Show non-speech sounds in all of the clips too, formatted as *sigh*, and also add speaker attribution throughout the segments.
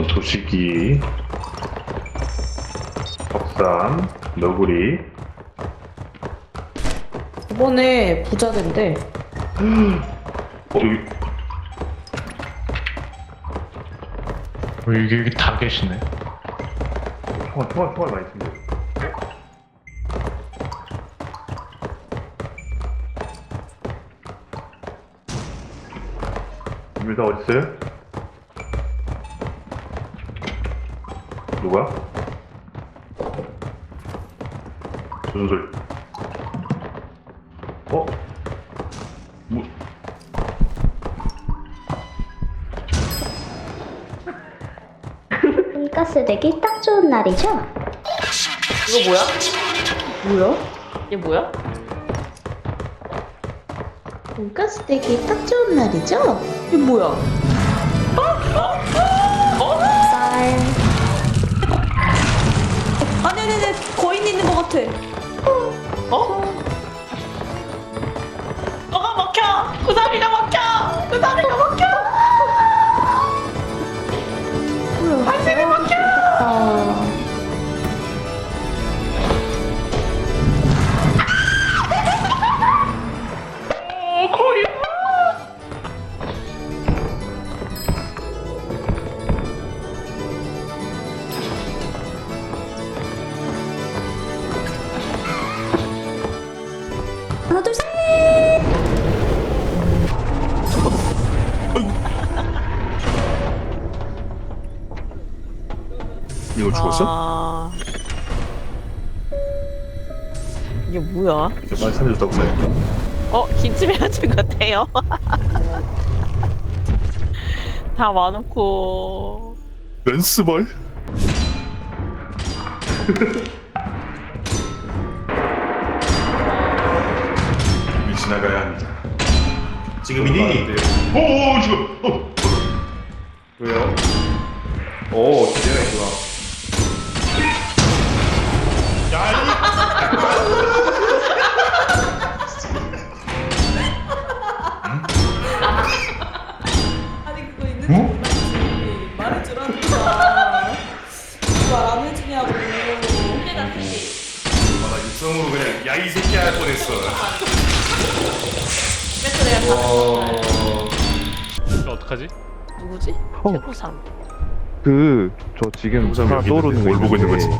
Speaker 1: 이건 도시기, 석산, 너구리.
Speaker 2: 이번에 부자 된대.
Speaker 1: 어, 여기
Speaker 3: 어, 여기, 여기 다 계시네.
Speaker 1: 총알, 총알, 총알 많이 생겨. 유미사 어딨어요? 누가? 무슨 소리? 어? 뭐? *laughs*
Speaker 4: 돈가스 되기 딱 좋은 날이죠?
Speaker 2: 이거 뭐야? 뭐야? 얘 뭐야?
Speaker 4: 돈가스 되기 딱 좋은 날이죠?
Speaker 2: 이게 뭐야?
Speaker 4: 쌀
Speaker 2: 아니 아니 아니 거인 있는 것 같아. 어? 이거
Speaker 1: 죽었어?
Speaker 5: 아... 이게 뭐야?
Speaker 1: 많이 살려줬다고 생각했다.
Speaker 5: 어? 김치배 같은 것 같아요. *laughs* 다 와놓고
Speaker 1: 렌스벌? 이 지나가야 합니다. 지금이니? 오, 지금. 어. 왜요? 오, 기대가 있구나.
Speaker 2: 아니 그거 있는
Speaker 1: 어?
Speaker 2: 해주냐고.
Speaker 1: 아, 나 육성으로 그냥 야 이 새끼 할 뻔했어.
Speaker 3: 이거 어떡하지?
Speaker 5: 누구지?
Speaker 6: 어.
Speaker 5: 최고삼.
Speaker 6: 그, 저 지금 하나 떠오르는 거
Speaker 1: 뭘 보고 있는
Speaker 6: 있는데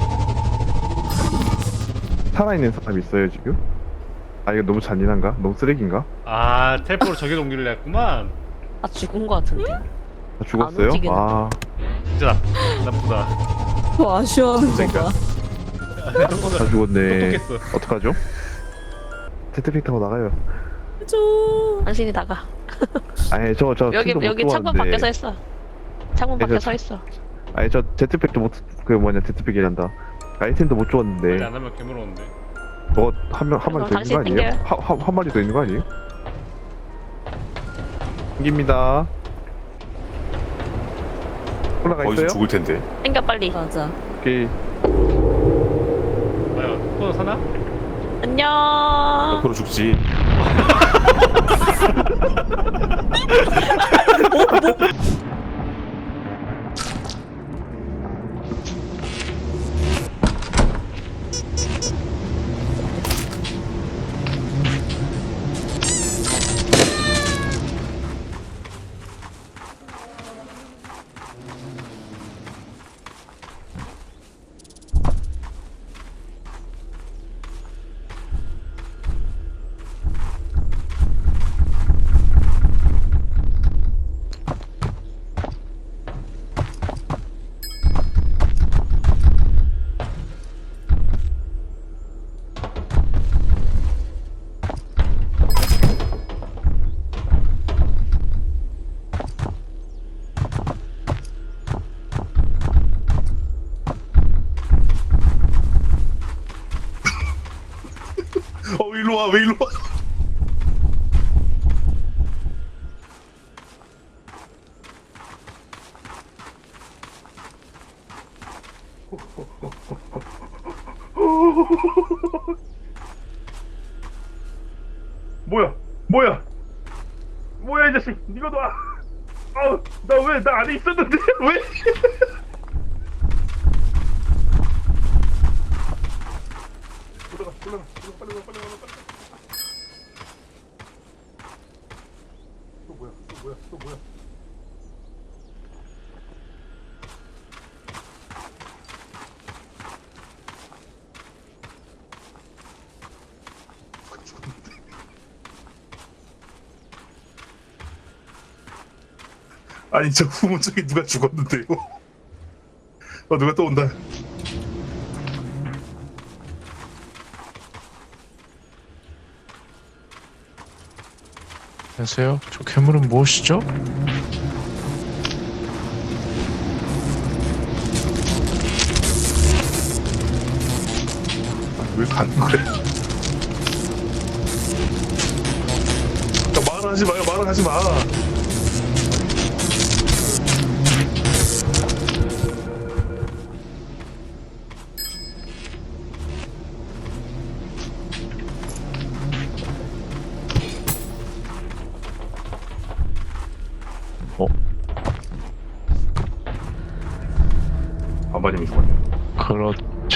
Speaker 6: 살아있는 사람 있어요, 지금? 아, 이거 너무 잔인한가? 너무 쓰레기인가?
Speaker 3: 아, 텔포로 저기 옮기려 했구만.
Speaker 5: 아 죽은 것 같은데.
Speaker 6: 아, 죽었어요? 아,
Speaker 3: 진짜 나, 나쁘다.
Speaker 2: 뭐 아쉬워하는
Speaker 3: 그러니까.
Speaker 2: 거봐.
Speaker 6: 다 죽었네.
Speaker 3: 똑똑했어.
Speaker 6: 어떡하죠? 제트팩 타고 나가요.
Speaker 2: 해줘.
Speaker 5: 당신이 나가.
Speaker 6: 아니, 저, 저,
Speaker 5: 여기 여기 창문
Speaker 6: 들어왔는데.
Speaker 5: 밖에 서 있어. 창문
Speaker 6: 네,
Speaker 5: 밖에
Speaker 6: 저-
Speaker 5: 서 있어.
Speaker 6: 아니, 저 제트팩도 못, 그 뭐냐, 제트팩이란다. 아이템도 못
Speaker 3: 빨리
Speaker 6: 주웠는데.
Speaker 3: 안 하면 괴물 오는데.
Speaker 6: 뭐, 한 명, 한 마리 더 있는 거 아니에요? 한, 한, 한 마리 더 있는 거 아니에요? 생깁니다. 올라가
Speaker 1: 어디서
Speaker 6: 있어요?
Speaker 1: 죽을 텐데.
Speaker 5: 땡겨 빨리.
Speaker 2: 맞아.
Speaker 6: 오케이.
Speaker 3: 과연 코너 사나?
Speaker 5: 안녕.
Speaker 1: 앞으로 죽지. *laughs* 왜 일로 와? 뭐야? 뭐야? 뭐야 이 자식? 니가 놔. 아우, 나 왜 나 안에 있었는데 *laughs* 왜? 빨리 와, 빨리 와, 빨리 와, 빨리 와, 빨리 와. 또 뭐야? 또 뭐야? 또 뭐야? 아니 저 후문 쪽에 누가 죽었는데요? 어 누가 또 온다.
Speaker 3: 안녕하세요. 저 괴물은 무엇이죠?
Speaker 1: 왜 가는 거야? 야, 말하지 마요, 말하지 마.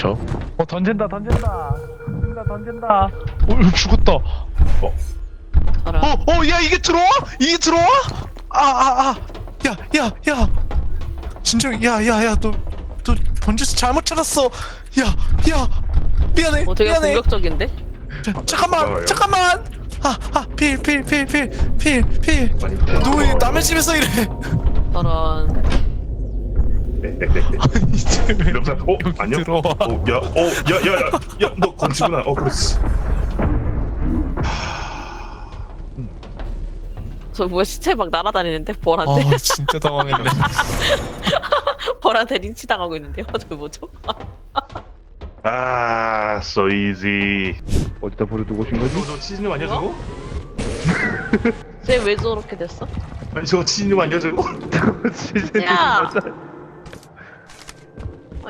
Speaker 3: 그렇죠. 어 던진다 던진다 던진다 던진다. 어 죽었다.
Speaker 5: 저런.
Speaker 3: 어, 어, 야, 이게 들어와? 이게 들어와? 아, 아, 아. 야, 야, 야. 진정, 야, 야, 야, 너, 너 번지수 잘못 찾았어. 야, 야. 미안해,
Speaker 5: 어, 되게
Speaker 3: 미안해.
Speaker 5: 공격적인데?
Speaker 3: 자, 잠깐만,
Speaker 1: 고마워요.
Speaker 3: 잠깐만. 아, 아, 필, 필, 필, 필, 필, 필.
Speaker 1: 빨리
Speaker 3: 너왜 남의 집에서 이래?
Speaker 5: 저런.
Speaker 3: 아니, 이제 왜
Speaker 1: 이러면서 어 안녕
Speaker 3: 들어와?
Speaker 1: 어야어야야야너 건치구나 어 그렇지
Speaker 5: 저 뭐야 시체 막 날아다니는데? 벌한테?
Speaker 3: 아, 진짜 당황했네. *laughs*
Speaker 5: 벌한테 린치 당하고 있는데요? 저 뭐죠?
Speaker 1: 아 so easy
Speaker 6: 어디다 버려두고 오신 거지?
Speaker 1: 저저 치즈님 아니야 저거
Speaker 5: 쟤 왜 저렇게 됐어?
Speaker 1: 아니 저거 치즈님 아니야 저거 *laughs*
Speaker 5: 야! 아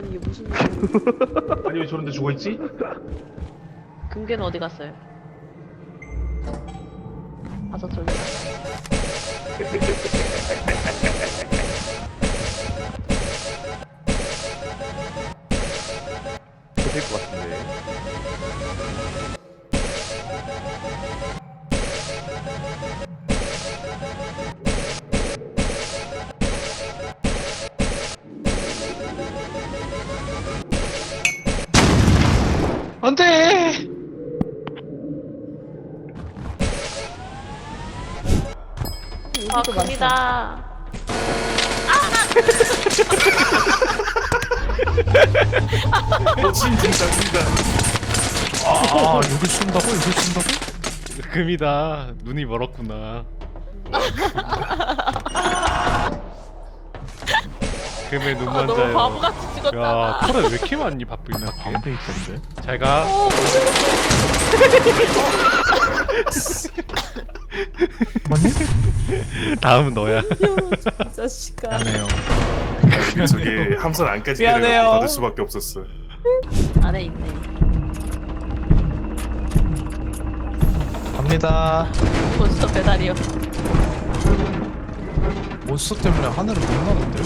Speaker 5: 니 이게 무슨 일이야?
Speaker 1: 아니 왜 저런데 죽어 있지
Speaker 5: 금괴는 어디 갔어요? 아 저쪽에
Speaker 6: 될것 같은데.
Speaker 3: 안 돼!
Speaker 5: 아 금이다
Speaker 1: 어 치즈 진짜 진짜
Speaker 3: 아, 여기 쏜다고? 여기 쏜다고?
Speaker 7: 금이다. 눈이 멀었구나. 금의
Speaker 5: 아
Speaker 7: 눈만
Speaker 5: 너무
Speaker 7: 자요.
Speaker 5: 바보같이
Speaker 7: 야,
Speaker 5: 찍었잖아
Speaker 7: 털에 왜 이렇게 많이 바쁘냐?
Speaker 3: 가운데 있던데.
Speaker 7: 잘 가. *laughs* 다음은 너야.
Speaker 2: 이 자식아.
Speaker 3: 미안해요.
Speaker 1: 저게 함선 안까지
Speaker 7: 미안해요.
Speaker 1: 내려가고 받을 수밖에 없었어
Speaker 5: 안에 있네
Speaker 3: 갑니다.
Speaker 5: 몬스터 배달이요
Speaker 3: 몬스터 때문에 하늘을 못 나는데?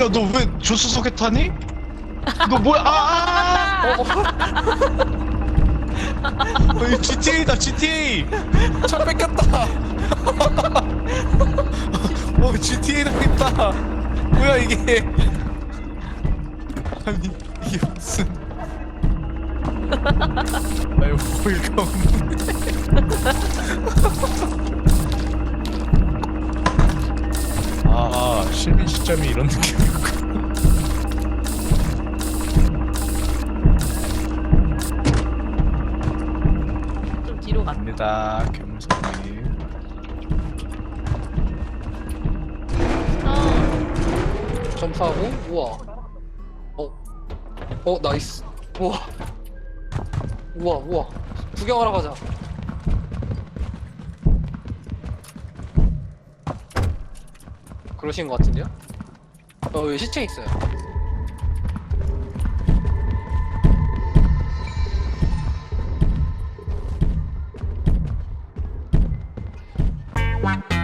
Speaker 3: 야, 너 왜 조수석에 타니? 너 뭐야? 아! 아! 어, GTA다, GTA! 차 뺏겼다! 어, GTA 당했다! 뭐야, 이게? 아니, 이게 무슨. 아유. 아, 실민 시점이 이런 느낌이구나.
Speaker 5: 좀 뒤로 갔다
Speaker 3: 갑니다, 괴물선님.
Speaker 8: 점프하고? 우와. 어? 어 나이스. 우와. 우와 우와. 구경하러 가자 그러신 것 같은데요? 어 여기 시체 있어요
Speaker 4: 와